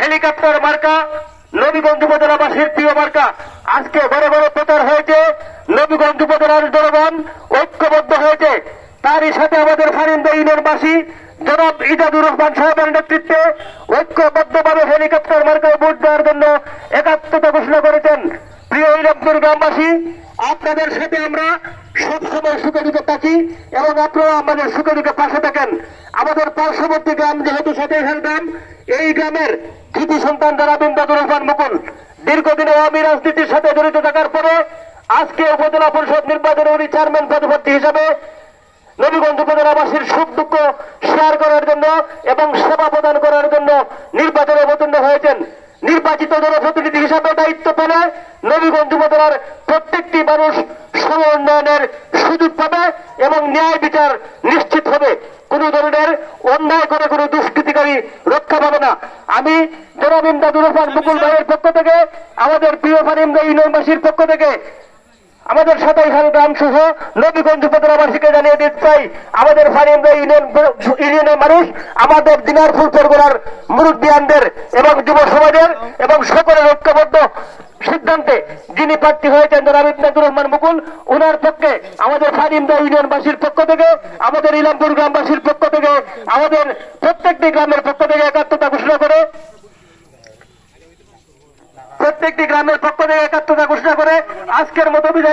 Helicopter মার্কা নবীগঞ্জ উপজেলাবাসীর প্রিয় মার্কা। আজকে ঘরে ঘরে প্রচার হয়েছে নবীগঞ্জ উপজেলার জনগণ ঐক্যবদ্ধ হয়েছে। তারই সাথে আমাদের ফারিন্দা ইউনিয়নবাসী, জনাব ইজাদুর রহমান সাহেবের নেতৃত্বে ঐক্যবদ্ধভাবে হেলিকপ্টার মার্কায় ভোট দেওয়ার জন্য একাত্মতা ঘোষণা করেছেন। প্রিয় ইরামপুর গ্রামবাসী, আপনাদের সাথে আমরা সবসময় সুখে দুঃখে থাকি এবং আপনারা আমাদের সুখে দুঃখে পাশে থাকেন। আমাদের পার্শ্ববর্তী গ্রাম যেহেতু সতেহার গ্রাম, এই গ্রামের কৃতি সন্তান যারা বিন্দাদুর রহমান মুকুল দীর্ঘদিন আওয়ামী রাজনীতির সাথে জড়িত থাকার পরে আজকে উপজেলা পরিষদ নির্বাচনে উনি চেয়ারম্যান পদপ্রার্থী হিসাবে নবীগঞ্জ উপজেলাবাসীর সুখ দুঃখ শেয়ার করার জন্য এবং সেবা প্রদান করার জন্য নির্বাচনে অবতীর্ণ হয়েছেন। নির্বাচিত জনপ্রতিনিধি হিসাবে দায়িত্ব পেলে নবীগঞ্জ উপজেলার প্রত্যেকটি মানুষ এবং ন্যায় বিচার নিশ্চিত হবে। কোনো ধরনের অন্যায় করে কোনো দুষ্কৃতিকারী রক্ষা পাবে না। আমি জনাব রহমান মুকুল ভাইয়ের পক্ষ থেকে আমাদের প্রিয় ফারিমদা ইউনিয়নবাসীর পক্ষ থেকে আমাদের সাতাই খান গ্রাম সহ নবীগঞ্জ উপজেলাবাসীকে জানিয়ে দিতে চাই আমাদের ফারিমদা ইউনিয়ন ইউনিয়নের মানুষ আমাদের দিনারপুর পরগনার মুরব্বিয়ানদের এবং যুব সমাজের এবং সকলের ঐক্যবদ্ধ যিনি প্রার্থী হয়েছেন জনাব ইবনাদুর রহমান মুকুল ওনার পক্ষে আমাদের ফারিমদা ইউনিয়নবাসীর পক্ষ থেকে, আমাদের ইলামপুর গ্রামবাসীর পক্ষ থেকে, আমাদের প্রত্যেকটি গ্রামের পক্ষ থেকে একাত্মতা ঘোষণা করে, প্রত্যেকটি গ্রামের পক্ষ থেকে একাত্মতা ঘোষণা করে, আজকের মতো বিদায়